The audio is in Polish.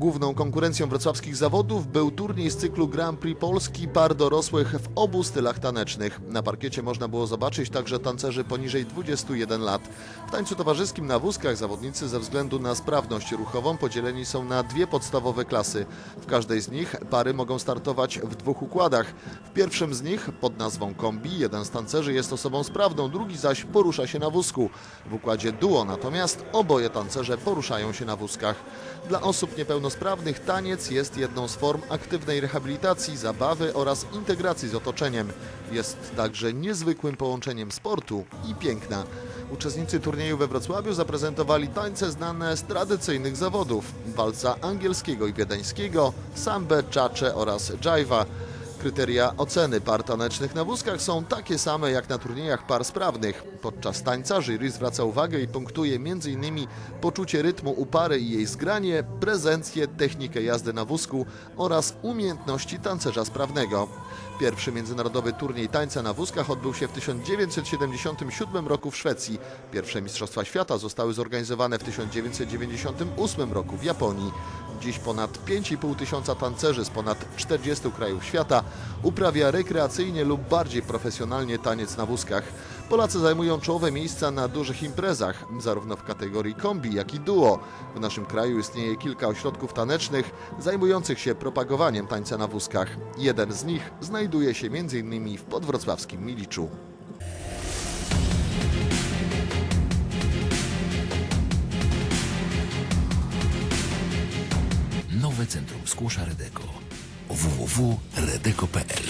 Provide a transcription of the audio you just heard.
Główną konkurencją wrocławskich zawodów był turniej z cyklu Grand Prix Polski par dorosłych w obu stylach tanecznych. Na parkiecie można było zobaczyć także tancerzy poniżej 21 lat. W tańcu towarzyskim na wózkach zawodnicy ze względu na sprawność ruchową podzieleni są na dwie podstawowe klasy. W każdej z nich pary mogą startować w dwóch układach. W pierwszym z nich pod nazwą kombi jeden z tancerzy jest osobą sprawną, drugi zaś porusza się na wózku. W układzie duo natomiast oboje tancerze poruszają się na wózkach. Dla osób niepełnosprawnych taniec jest jedną z form aktywnej rehabilitacji, zabawy oraz integracji z otoczeniem. Jest także niezwykłym połączeniem sportu i piękna. Uczestnicy turnieju we Wrocławiu zaprezentowali tańce znane z tradycyjnych zawodów: walca angielskiego i wiedeńskiego, sambę, czacze oraz dżajwa. Kryteria oceny par tanecznych na wózkach są takie same jak na turniejach par sprawnych. Podczas tańca jury zwraca uwagę i punktuje m.in. poczucie rytmu u pary i jej zgranie, prezencję, technikę jazdy na wózku oraz umiejętności tancerza sprawnego. Pierwszy międzynarodowy turniej tańca na wózkach odbył się w 1977 roku w Szwecji. Pierwsze Mistrzostwa Świata zostały zorganizowane w 1998 roku w Japonii. Dziś ponad 5,5 tysiąca tancerzy z ponad 40 krajów świata uprawia rekreacyjnie lub bardziej profesjonalnie taniec na wózkach. Polacy zajmują czołowe miejsca na dużych imprezach, zarówno w kategorii kombi, jak i duo. W naszym kraju istnieje kilka ośrodków tanecznych zajmujących się propagowaniem tańca na wózkach. Jeden z nich znajduje się m.in. w podwrocławskim Miliczu. Nowe Centrum Skłosza Redeko www.redeko.pl